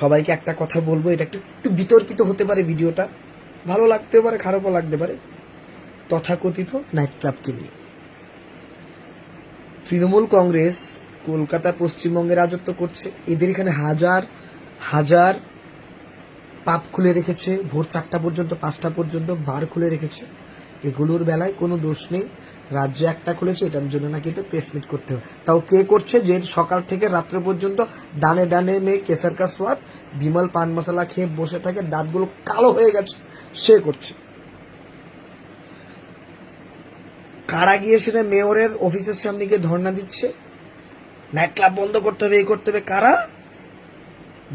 সবাইকে একটা কথা বলব, এটা একটু বিতর্কিত হতে পারে ভিডিওটা। ভালো লাগতেও পারে, খারাপও লাগতে পারে। তথাকথিত নাইট ক্লাবকে নিয়ে। তৃণমূল কংগ্রেস কলকাতা পশ্চিমবঙ্গে রাজত্ব করছে। এদের এখানে হাজার হাজার পাপ খুলে রেখেছে। ভোর চারটা পর্যন্ত, পাঁচটা পর্যন্ত বার খুলে রেখেছে। এগুলোর বেলায় কোনো দোষ নেই। রাজ্যে একটা খুলেছে, এটার জন্য নাকি তো প্রেস মিট করতে হবে। তাও কে করছে? যে সকাল থেকে রাত্র পর্যন্ত দানে দানে মেয়ে কেসার কা সোয়াদ, বিমল পান মশলা খেয়ে বসে থাকে, দাঁতগুলো কালো হয়ে গেছে, সে করছে। কারা গিয়ে সেটা মেয়রের অফিসের সামনে গিয়ে ধর্ণা দিচ্ছে? নাইট ক্লাব বন্ধ করতে হবে, এই করতে হবে, কারা?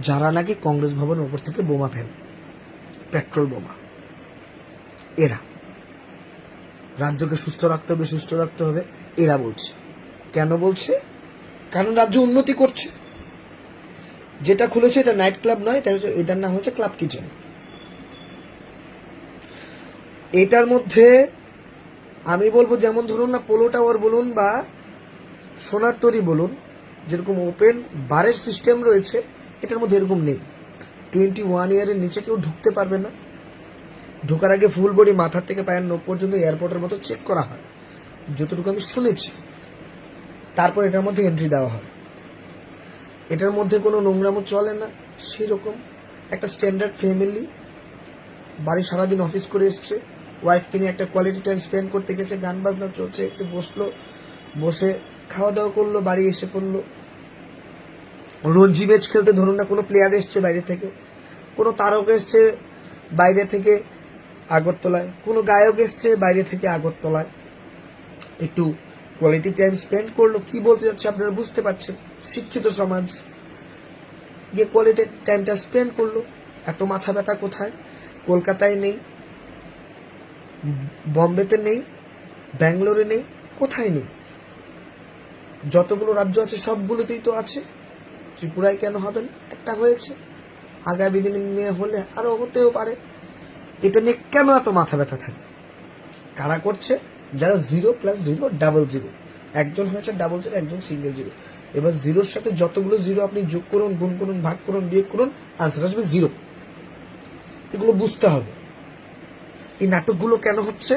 যারা নাকি কংগ্রেস ভবনের উপর থেকে বোমা ফেলে পেট্রোল বোমা। এরা। রাজ্যকে সুস্থ রাখতে হবে, সুস্থ রাখতে হবে, এরা বলছে। কেন বলছে? কারণ রাজ্য উন্নতি করছে। যেটা খুলেছে এটা নাইট ক্লাব নয়, এটা হচ্ছে এটার নাম হচ্ছে ক্লাব কিচেন। এটার মধ্যে আমি বলব যেমন ধরুন না, পোলো টাওয়ার বলুন বা সোনার তরি বলুন, যেরকম ওপেন বারের সিস্টেম রয়েছে, এটার মধ্যে এরকম নেই। টোয়েন্টি ওয়ান ইয়ারের নিচে কেউ ঢুকতে পারবে না। ঢোকার আগে ফুল বডি মাথার থেকে পায়ের নোখ পর্যন্ত এয়ারপোর্টের মতো চেক করা হয়। যতটুকু আমি শুনেছি, তারপর এটার মধ্যে এন্ট্রি দেওয়া হয়। এটার মধ্যে কোনো নোংরামো চলে না, সেরকম। একটা স্ট্যান্ডার্ড ফ্যামিলি বাড়ি সারাদিন অফিস করে এসছে। ওয়াইফকে নিয়ে একটা কোয়ালিটি টাইম স্পেন্ড করতে গেছে, গান বাজনা চলছে, একটু বসল, বসে খাওয়া দাওয়া করল, বাড়ি এসে পড়ল। রঞ্জি ম্যাচ খেলতে, ধরুন না কোনো প্লেয়ার এসছে বাইরে থেকে, কোনো তারক এসছে বাইরে থেকে আগরতলায়। কোনো গায়ক এসছে বাইরে থেকে আগরতলায়? একটু কোয়ালিটি টাইম স্পেন্ড করল, কি বলতে যাচ্ছে আপনারা বুঝতে পারছেন? শিক্ষিত সমাজ। গিয়ে কোয়ালিটি টাইমটা স্পেন্ড করল। এত মাথা ব্যথা কোথায়? কলকাতায় নেই। বম্বেতে নেই। ব্যাঙ্গালোরে নেই। কোথায় নেই? যতগুলো রাজ্য আছে, সবগুলোতেই তো আছে। ত্রিপুরায় কেন হবে না? একটা হয়েছে। আগামী দিনে হলে আরও হতেও পারে। এটা নিয়ে কেন এত মাথা ব্যথা থাকে? কারা করছে? যারা zero plus zero double zero একজন হয়েছে ডাবল জিরো একজন সিঙ্গেল জিরো এবার জিরোর সাথে যতগুলো জিরো আপনি যোগ করুন, গুণ করুন, ভাগ করুন, বিয়োগ করুন আনসার আসবে জিরো এগুলো বুঝতে হবে। এই নাটকগুলো কেন হচ্ছে?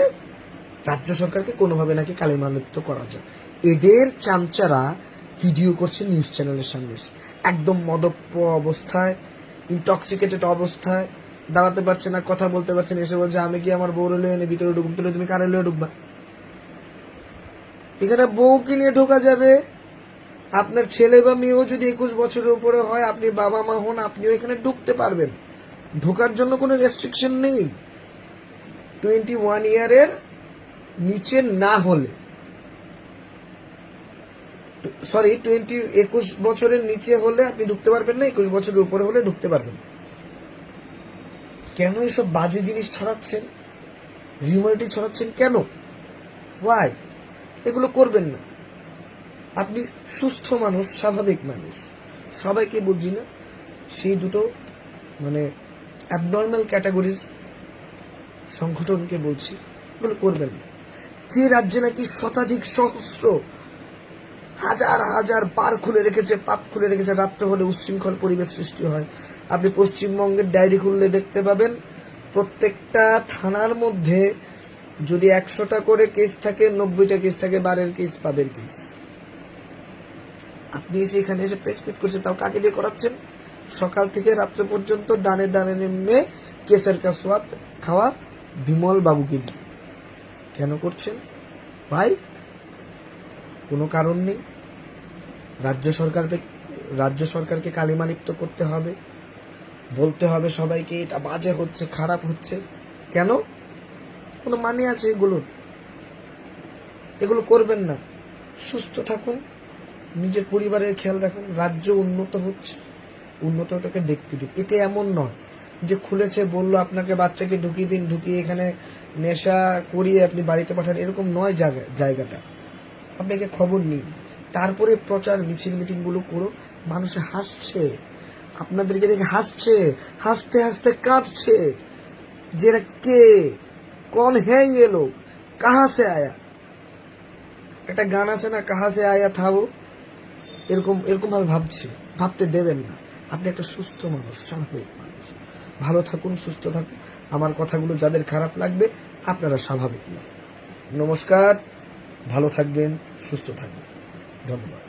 রাজ্য সরকারকে কোনোভাবে নাকি কালিমালিপ্ত করা যায়। এদের চামচারা ভিডিও করছে নিউজ চ্যানেলের সামনে একদম মদপ্য অবস্থায় ইনটক্সিকেটেড অবস্থায় দাঁড়াতে পারছে না, কথা বলতে পারছে না, এসে বলছে, আমি কি আমার বউ লয়ে এনে ভিতরে ঢুকুম তাহলে তুমি কারে লয়ে ঢুকবা? এখানে বউকে নিয়ে ঢোকা যাবে। আপনার ছেলে বা মেয়েও যদি একুশ বছরের উপরে হয়, আপনি বাবা মা হন, আপনিও এখানে ঢুকতে পারবেন। ঢোকার জন্য কোনো রেস্ট্রিকশন নেই। টোয়েন্টি ওয়ান ইয়ারের নিচে না হলে। সরি টোয়েন্টি একুশ বছরের নিচে হলে আপনি ঢুকতে পারবেন না, একুশ বছরের উপরে হলে ঢুকতে পারবেন। কেন এসব বাজে জিনিস ছড়াচ্ছেন? রিউমারিটি ছড়াচ্ছেন কেন? ওয়াই এগুলো করবেন না। আপনি সুস্থ মানুষ, স্বাভাবিক মানুষ। সবাইকে বলছি না, সেই দুটো মানে অ্যাবনর্মাল ক্যাটাগরির সংগঠনকে বলছি, এগুলো করবেন না। যে রাজ্যে নাকি শতাধিক সহস্র হাজার হাজার বার খুলে রেখেছে, পাপ খুলে রেখেছে, রাত্র হলে উচ্ছৃঙ্খল পরিবেশ সৃষ্টি হয়। আপনি পশ্চিমবঙ্গের ডায়েরি খুললে দেখতে পাবেন, প্রত্যেকটা থানার মধ্যে যদি একশোটা করে কেস থাকে, নব্বইটা কেস থাকে, বারের কেস, পাবের কেস। আপনি এসে এখানে এসে প্রেস মিট করছেন তাও কাকে দিয়ে করাচ্ছেন? সকাল থেকে রাত্র পর্যন্ত দানে দানে নেমে কেসের কাসওয়াত খাওয়া বিমল বাবুকে দিয়ে কেন করছেন? ভাই, কোনো কারণ নেই। রাজ্য সরকারকে রাজ্য সরকারকে কালিমালিপ্ত করতে হবে। বলতে হবে সবাইকে, এটা বাজে হচ্ছে, খারাপ হচ্ছে। কেন? কোনো মানে আছে এগুলোর এগুলো করবেন না। সুস্থ থাকুন, নিজের পরিবারের খেয়াল রাখুন, রাজ্য উন্নত হচ্ছে। উন্নত ওটাকে দেখতে দিন। এটা এমন নয় যে খুলেছে, বলল আপনাকে বাচ্চাকে ঢুকিয়ে দিন, ঢুকিয়ে এখানে নেশা করিয়ে আপনি বাড়িতে পাঠান, এরকম নয় জায়গা, জায়গাটা। আপনাকে খবর নিন তারপরে প্রচার, মিছিল, মিটিংগুলো করো, মানুষে হাসছে। আপনাদেরকে দেখে হাসছে, হাসতে হাসতে কাঁদছে। যে কে, কন হ্যাঁ এলো কাহা সে আয়া? একটা গান আছে না, কাহা সে আয়া থাও এরকম, এরকমভাবে ভাবছে। ভাবতে দেবেন না। আপনি একটা সুস্থ মানুষ, স্বাভাবিক মানুষ। ভালো থাকুন, সুস্থ থাকুন। আমার কথাগুলো যাদের খারাপ লাগবে, আপনারা স্বাভাবিক নয়। নমস্কার, ভালো থাকবেন, সুস্থ থাকবেন। ধন্যবাদ